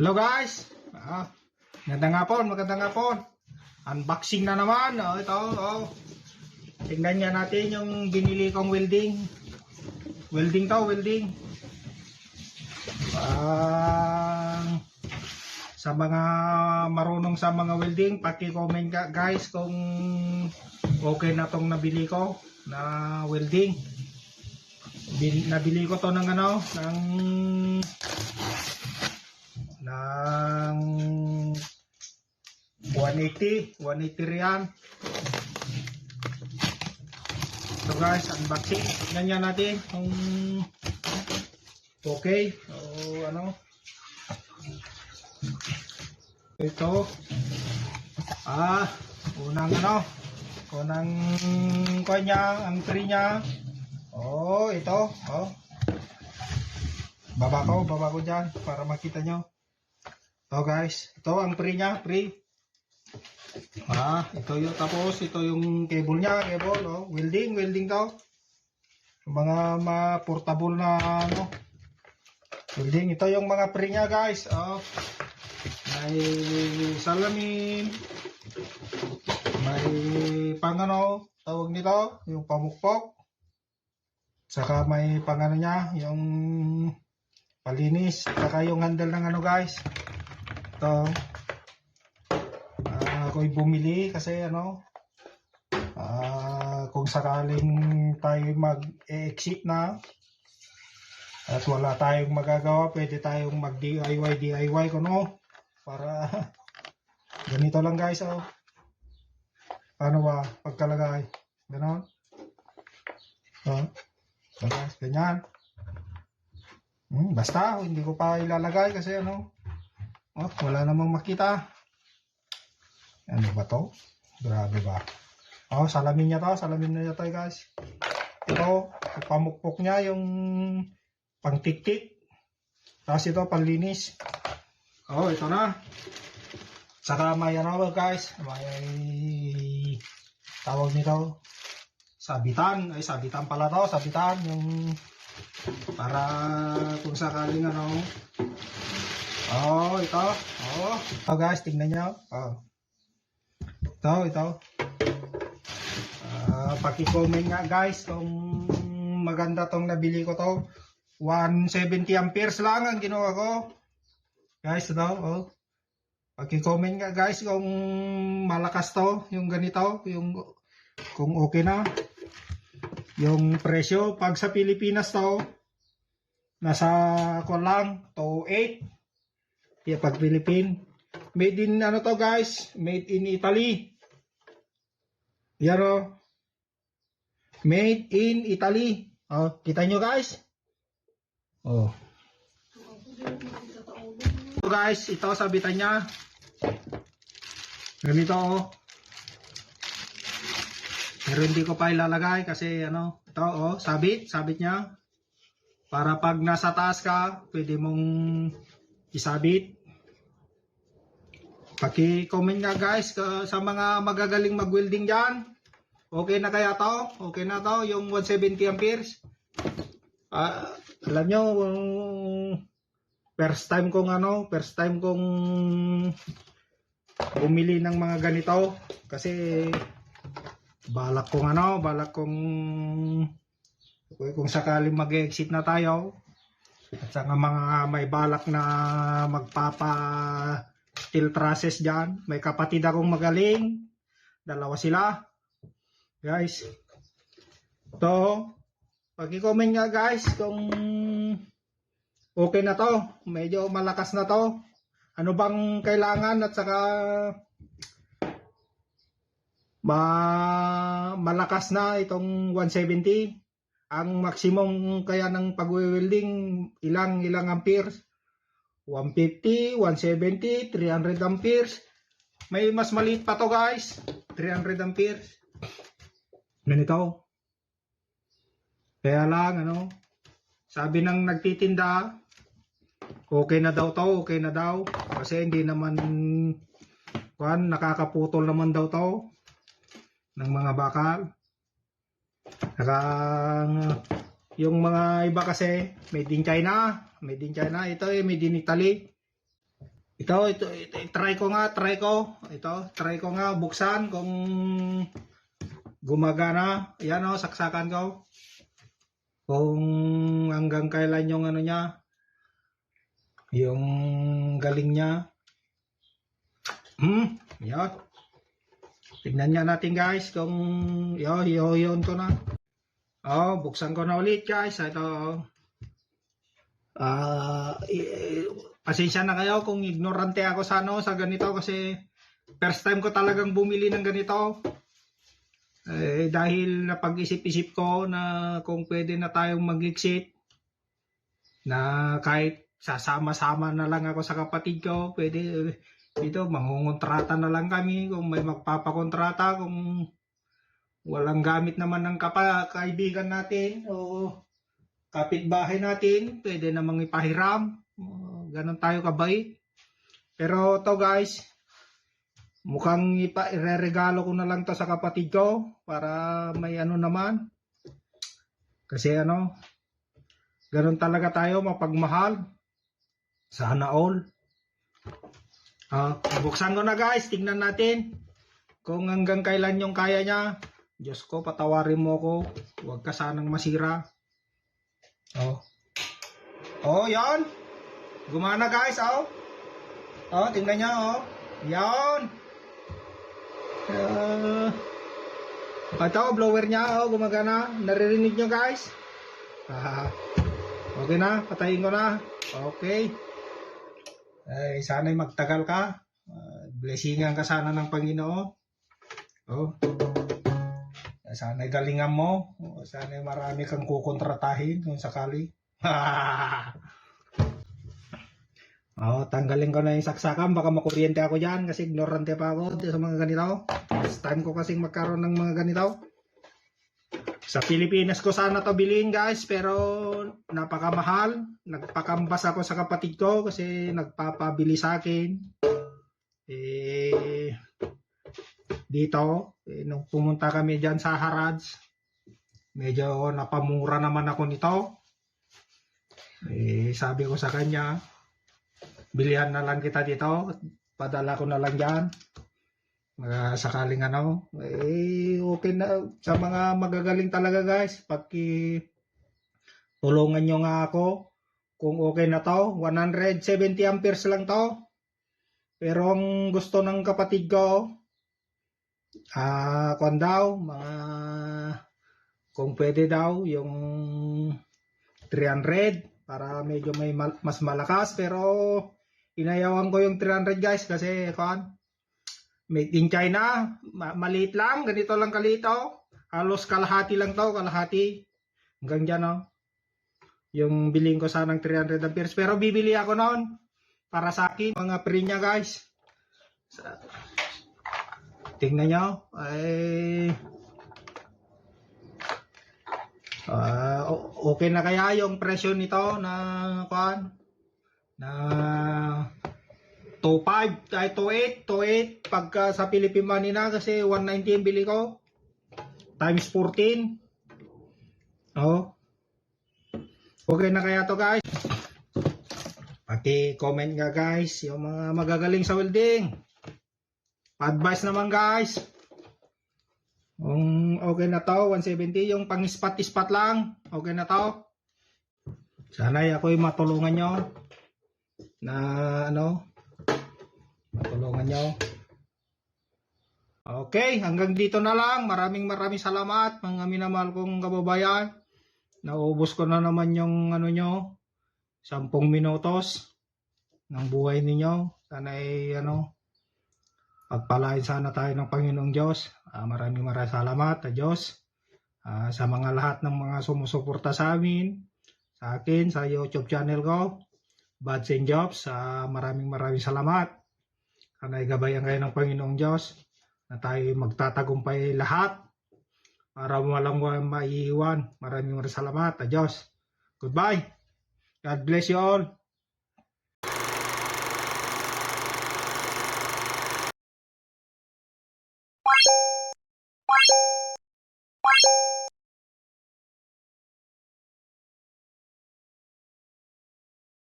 Hello guys! Ah, magandang hapon, magandang hapon. Unboxing na naman. Oh, ito, oh. Tingnan niya natin yung binili kong welding. Welding to, welding. Pang sa mga marunong sa mga welding, paki-comment ka guys kung okay na tong nabili ko na welding. Bil- nabili ko to ng ano, ng ng 180 180 riyan so guys unboxing. Ganyan natin kung okay. O ano? Ito. Ah unang ano? Unang kanya ang tree niya. Oh ito. Oh. Baba ko baba ko dyan para makita nyo ito guys, ito ang pre niya, pre. Ah, ito yung tapos ito yung cable niya, cable, oh. welding, welding to. Yung mga ma-portable na ano. Welding, ito yung mga pre niya, guys. Oh. May salamin. May pangano, tawag nito, yung pamukpok. Saka may pangano niya, yung palinis. Saka yung handle ng ano, guys ito. Ah ako'y bumili kasi ano ah kung sakaling tayo mag-exit na at wala tayong magagawa pwede tayong mag DIY DIY ko no? Para ganito lang guys oh. Paano ba? Pagkalagay. Ganon? Oh so, ganyan. Hmm, basta hindi ko pa ilalagay kasi ano Oh, wala namang makita. Ano ba to? Grabe ba? Oh, salamin niya to. Salamin niya to, guys. Ito, pamukpok niya yung pangtiktik. Tapos ito, panlinis. Oh, ito na. Saka may ano guys, may tawag nito sabitan. Ay, sabitan pala to. Sabitan. Yung para kung sakaling ano Oh, ito. Oh. Ito guys, tingnan nyo. Oh. Ito, ito. Ah, paki-comment nga guys kung maganda tong nabili ko to. 170 amperes lang ang ginawa ko. Guys, ito. Oh. Paki-comment nga guys kung malakas to, yung ganito, yung kung okay na. Yung presyo pag sa Pilipinas to nasa ko lang to 8 Yeah, pag Philippine. Made in ano to guys? Made in Italy. Yan. Made in Italy. Oh, kita nyo guys? Oh. So guys, ito sabitan niya. Ganito oh. Pero hindi ko pa ilalagay kasi ano, ito oh, sabit, sabit niya. Para pag nasa taas ka, pwede mong isabit. Paki-comment nga guys sa mga magagaling mag-welding dyan. Okay na kaya to? Okay na to? Yung 170 amperes? Ah, alam nyo, first time kong ano, first time kong bumili ng mga ganito. Kasi balak kong ano, balak kong kung sakaling mag-exit na tayo, at saka mga may balak na magpapa steel trusses dyan. May kapatid akong magaling. Dalawa sila. Guys. To. Pag-comment nga guys kung okay na to. Medyo malakas na to. Ano bang kailangan at saka ma malakas na itong 170 ang maximum kaya ng pag-welding ilang ilang amperes? 150, 170, 300 amperes. May mas maliit pa to guys. 300 amperes. Ganito. Kaya lang ano sabi ng nagtitinda okay na daw to okay na daw. Kasi hindi naman kuan nakakaputol naman daw to ng mga bakal Saka yung mga iba kasi made in China, made in China, ito eh made in Italy. Ito, ito, ito, try ko nga, try ko. Ito, try ko nga, buksan kung gumagana. Yan o, saksakan ko. Kung hanggang kailan yung ano niya, yung galing niya. Hmm, yan. Tignan niya natin guys kung yo, yo, yun ko na. Oh, buksan ko na ulit guys. Ito. Ah, eh, pasensya na kayo kung ignorante ako sa ano sa ganito kasi first time ko talagang bumili ng ganito. Eh, dahil napag-isip-isip ko na kung pwede na tayong mag-exit na kahit sasama-sama na lang ako sa kapatid ko, pwede dito mangungontrata na lang kami kung may magpapakontrata kung walang gamit naman ng kapa, kaibigan natin o kapitbahay natin, pwede namang ipahiram. Uh, ganun tayo kabait. Pero to guys, mukhang ipa ireregalo ko na lang to sa kapatid ko para may ano naman. Kasi ano, ganun talaga tayo mapagmahal. Sana all. Ah, buksan ko na guys, tingnan natin kung hanggang kailan yung kaya niya. Diyos ko, patawarin mo ko. Huwag ka sanang masira. Oh. Oh, yan. Gumana guys, oh. Oh, tingnan niya, oh. Yan. Uh, ito, blower niya, oh, gumagana. Naririnig niyo guys? Ah, okay na, patayin ko na. Okay. Ay, sana'y magtagal ka. Uh, blessingan ka sana ng Panginoon. Oh. Sana'y galingan mo. Sana'y marami kang kukontratahin kung sakali. oh, tanggalin ko na yung saksakan. Baka makuryente ako dyan kasi ignorante pa ako sa mga ganito. First time ko kasing magkaroon ng mga ganito. Sa Pilipinas ko sana to bilhin guys pero napakamahal. Nagpakambas ako sa kapatid ko kasi nagpapabili sa akin. Eh, dito, eh, nung pumunta kami dyan sa Harads, medyo napamura naman ako nito. Eh, sabi ko sa kanya, bilihan na lang kita dito, padala ko na lang dyan. Mga sakaling ano, eh, okay na, sa mga magagaling talaga guys, pagki tulungan nyo nga ako, kung okay na to, 170 amperes lang to. Pero ang gusto ng kapatid ko, ah, kung daw, mga, kung pwede daw, yung 300, para medyo may mal- mas malakas, pero inayawan ko yung 300 guys, kasi, kung, made in China, ma- maliit lang, ganito lang kalito, halos kalahati lang to, kalahati, hanggang dyan, no? Yung biling ko sanang 300 amperes, pero bibili ako noon, para sa akin, mga pre niya guys. Sa, tingnan nyo, ay, o- okay na kaya yung presyo nito na, kuan, na 2.5, ay 2.8, 2.8, pagka sa Philippine money na, kasi 190 yung bili ko, times 14, oh, okay na kaya to guys, Pati comment nga guys, yung mga magagaling sa welding. Advice naman guys. Kung okay na to, 170, yung pang spot-spot lang, okay na to. Sana ako'y matulungan nyo na ano, matulungan nyo. Okay, hanggang dito na lang. Maraming maraming salamat mga minamahal kong kababayan. Naubos ko na naman yung ano nyo, sampung minutos ng buhay ninyo. Sana ay ano, pagpalain sana tayo ng Panginoong Diyos. Ah, maraming maraming salamat sa Diyos. Ah, sa mga lahat ng mga sumusuporta sa amin, sa akin, sa YouTube channel ko, Bads and Jobs. Ah, maraming maraming salamat. Sana ay gabayan kayo ng Panginoong Diyos na tayo magtatagumpay lahat para walang maiiwan. Maraming maraming salamat sa Diyos. Goodbye. God bless you all.